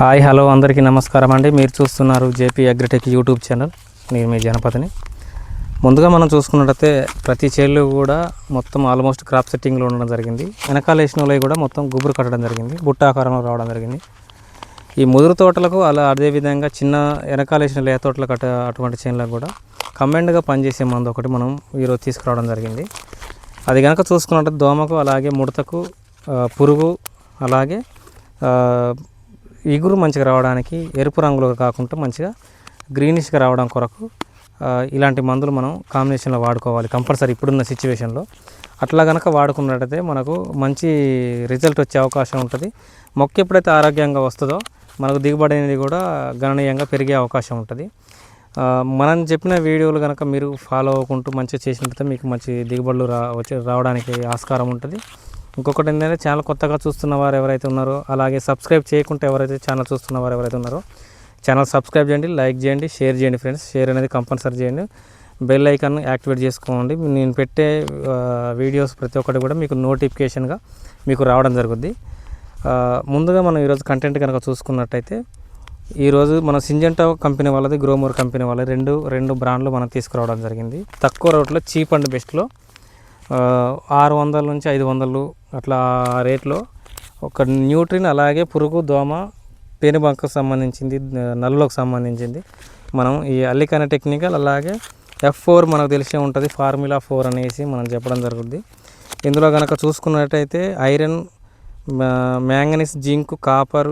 Hi hello అందరికీ నమస్కారం అండి. మీరు చూస్తున్నారు జేపీ అగ్రిటెక్ యూట్యూబ్ ఛానల్. నేను మీ జనపతిని. ముందుగా మనం చూసుకున్నట్టయితే ప్రతి చేలు కూడా మొత్తం ఆల్మోస్ట్ క్రాప్ సెట్టింగ్లో ఉండడం జరిగింది. వెనకాల వేసిన కూడా మొత్తం గుబురు కట్టడం జరిగింది. బుట్ట ఆకారంలో రావడం జరిగింది. ఈ ముదురు తోటలకు అలా అదేవిధంగా చిన్న వెనకాల వేసిన లే తోటలు కట్ట అటువంటి చేనులకు కూడా కమెండ్గా పనిచేసే మందు ఒకటి మనం ఈరోజు తీసుకురావడం జరిగింది. అది కనుక చూసుకున్నట్టు దోమకు అలాగే ముడతకు పురుగు అలాగే ఇగురు మంచిగా రావడానికి ఎరుపు రంగులో కాకుండా మంచిగా గ్రీనిష్గా రావడం కొరకు ఇలాంటి మందులు మనం కాంబినేషన్లో వాడుకోవాలి కంపల్సరీ ఇప్పుడున్న సిచ్యువేషన్లో అట్లా కనుక వాడుకున్నట్టయితే మనకు మంచి రిజల్ట్ వచ్చే అవకాశం ఉంటుంది. మొక్క ఎప్పుడైతే ఆరోగ్యంగా వస్తుందో మనకు దిగుబడి అనేది కూడా గణనీయంగా పెరిగే అవకాశం ఉంటుంది. మనం చెప్పిన వీడియోలు కనుక మీరు ఫాలో అవ్వకుంటూ మంచిగా చేసినట్లయితే మీకు మంచి దిగుబడులు రా వచ్చి రావడానికి ఆస్కారం ఉంటుంది. ఇంకొకటి ఏంటంటే ఛానల్ కొత్తగా చూస్తున్న వారు ఎవరైతే ఉన్నారో అలాగే సబ్స్క్రైబ్ చేయకుంటే ఎవరైతే ఛానల్ చూస్తున్న వారు ఎవరైతే ఉన్నారో ఛానల్ సబ్స్క్రైబ్ చేయండి లైక్ చేయండి షేర్ చేయండి ఫ్రెండ్స్. షేర్ అనేది కంపల్సరీ చేయండి. బెల్ ఐకాన్ యాక్టివేట్ చేసుకోండి. నేను పెట్టే వీడియోస్ ప్రతి ఒక్కటి కూడా మీకు నోటిఫికేషన్గా మీకు రావడం జరుగుద్ది. ముందుగా మనం ఈరోజు కంటెంట్ కనుక చూసుకున్నట్టయితే ఈరోజు మన సింజెంటా కంపెనీ వాళ్ళది గ్రోమోర్ కంపెనీ వాళ్ళది రెండు రెండు బ్రాండ్లు మనం తీసుకురావడం జరిగింది. తక్కువ రేట్లో చీప్ అండ్ బెస్ట్లో ఆరు వందల నుంచి ఐదు వందలు అట్లా ఆ రేట్లో ఒక న్యూట్రిన్ అలాగే పురుగు దోమ పేనుబంకకు సంబంధించింది నల్లులకు సంబంధించింది. మనం ఈ అల్లికన టెక్నికల్ అలాగే ఎఫ్ ఫోర్ మనకు తెలిసే ఉంటుంది ఫార్ములా ఫోర్ అనేసి మనం చెప్పడం జరుగుద్ది. ఇందులో కనుక చూసుకున్నట్టయితే iron manganese zinc copper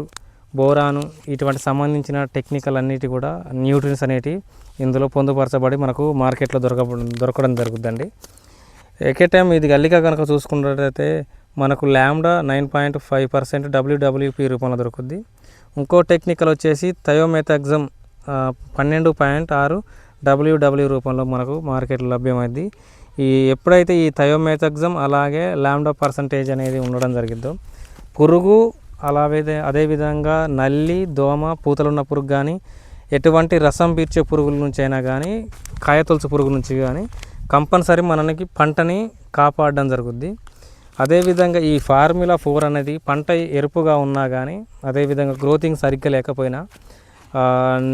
boron ఇటువంటి సంబంధించిన టెక్నికల్ అన్నిటి కూడా న్యూట్రిన్స్ అనేటివి ఇందులో పొందుపరచబడి మనకు మార్కెట్లో దొరక దొరకడం జరుగుద్దండి. ఎకే టైం ఇది గల్లిక కనుక చూసుకున్నట్లయితే మనకు lambda nine point five percent WWP రూపంలో దొరుకుద్ది. ఇంకో టెక్నికల్ వచ్చేసి థయోమెథాగ్జమ్ పన్నెండు పాయింట్ ఆరు డబ్ల్యూడబ్ల్యూ రూపంలో మనకు మార్కెట్లో లభ్యమైంది ఈ ఎప్పుడైతే ఈ థయోమెథాగ్జమ్ అలాగే ల్యాండా పర్సంటేజ్ అనేది ఉండడం జరిగిద్దో పురుగు అలాగే అదేవిధంగా నల్లి దోమ పూతలున్న పురుగు కానీ ఎటువంటి రసం పీర్చే పురుగుల నుంచి అయినా కానీ కాయతొలుచు పురుగు నుంచి కానీ కంపల్సరీ మనకి పంటని కాపాడడం జరుగుద్ది. అదేవిధంగా ఈ ఫార్ములా ఫోర్ అనేది పంట ఎరుపుగా ఉన్నా కానీ అదేవిధంగా గ్రోతింగ్ సరిగ్గా లేకపోయినా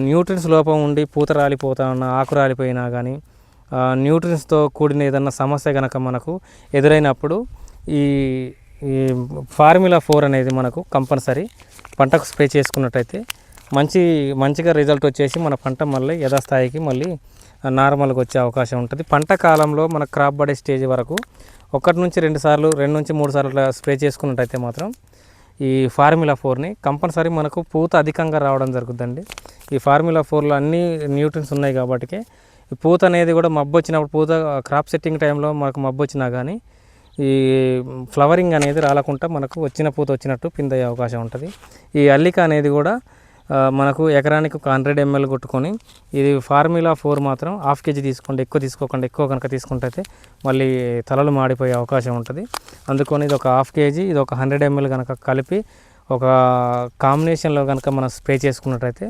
న్యూట్రిన్స్ లోపం ఉండి పూత రాలిపోతా ఉన్న ఆకు రాలిపోయినా కానీ న్యూట్రిన్స్తో కూడిన ఏదన్నా సమస్య కనుక మనకు ఎదురైనప్పుడు ఈ ఈ ఫార్ములా ఫోర్ అనేది మనకు కంపల్సరీ పంటకు స్ప్రే చేసుకున్నట్టయితే మంచి మంచిగా రిజల్ట్ వచ్చేసి మన పంట మళ్ళీ యథాస్థాయికి మళ్ళీ నార్మల్గా వచ్చే అవకాశం ఉంటుంది. పంట కాలంలో మన క్రాప్ పడే స్టేజ్ వరకు ఒకటి నుంచి రెండు సార్లు రెండు నుంచి మూడు సార్లు అట్లా స్ప్రే చేసుకున్నట్టయితే మాత్రం ఈ ఫార్ములా ఫోర్ని కంపల్సరీ మనకు పూత అధికంగా రావడం జరుగుతుందండి. ఈ ఫార్ములా ఫోర్లో అన్ని న్యూట్రిన్స్ ఉన్నాయి కాబట్టి ఈ పూత అనేది కూడా మబ్బు వచ్చినప్పుడు పూత క్రాప్ సెట్టింగ్ టైంలో మనకు మబ్బు వచ్చినా కానీ ఈ ఫ్లవరింగ్ అనేది రాలకుండా మనకు వచ్చిన పూత వచ్చినట్టు పిందయ్యే అవకాశం ఉంటుంది. ఈ అల్లిక అనేది కూడా మనకు ఎకరానికి ఒక హండ్రెడ్ ఎంఎల్ కొట్టుకొని ఇది ఫార్ములా ఫోర్ మాత్రం హాఫ్ కేజీ తీసుకోండి ఎక్కువ తీసుకోకుండా ఎక్కువ కనుక తీసుకుంటే మళ్ళీ తలలు మాడిపోయే అవకాశం ఉంటుంది. అందుకని ఇది ఒక హాఫ్ కేజీ ఇది ఒక హండ్రెడ్ ఎంఎల్ కనుక కలిపి ఒక కాంబినేషన్లో కనుక మనం స్ప్రే చేసుకున్నట్టయితే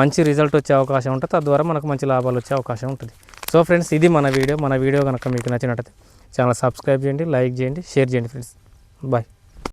మంచి రిజల్ట్ వచ్చే అవకాశం ఉంటుంది. తద్వారా మనకు మంచి లాభాలు వచ్చే అవకాశం ఉంటుంది. సో ఫ్రెండ్స్ ఇది మన వీడియో. మన వీడియో కనుక మీకు నచ్చినట్టయితే ఛానల్ సబ్స్క్రైబ్ చేయండి లైక్ చేయండి షేర్ చేయండి ఫ్రెండ్స్. బాయ్.